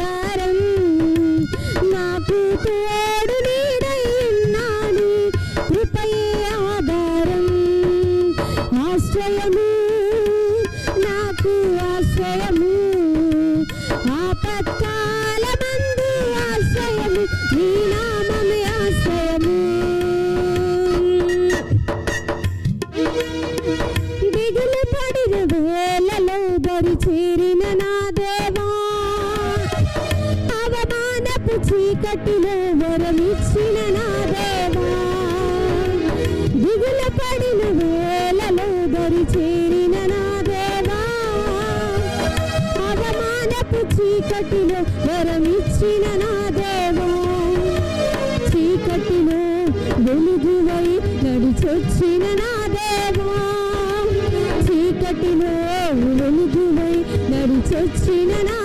ఆధారం. నాకు తోడు నీడై ఉన్నాడు కృపయే ఆధారం. ఆశ్రయము. నాకు ఆశ్రయము. ఆపత్కాల మందు ఆశ్రయము. నీ నామమే ఆశ్రయము. దిగులు పడిన వేలలో దరి చేరిన నా చీకటిలో వరమిచ్చిన నా దేవా దిగులు పడిన వేళలో దరి చేరిన నా దేవా. అవమానపు చీకటిలో వరమిచ్చిన నా దేవా చీకటిలో వెలుగువై నడిచొచ్చిన నా దేవా. చీకటిలో వెలుగువై నడిచొచ్చిన నా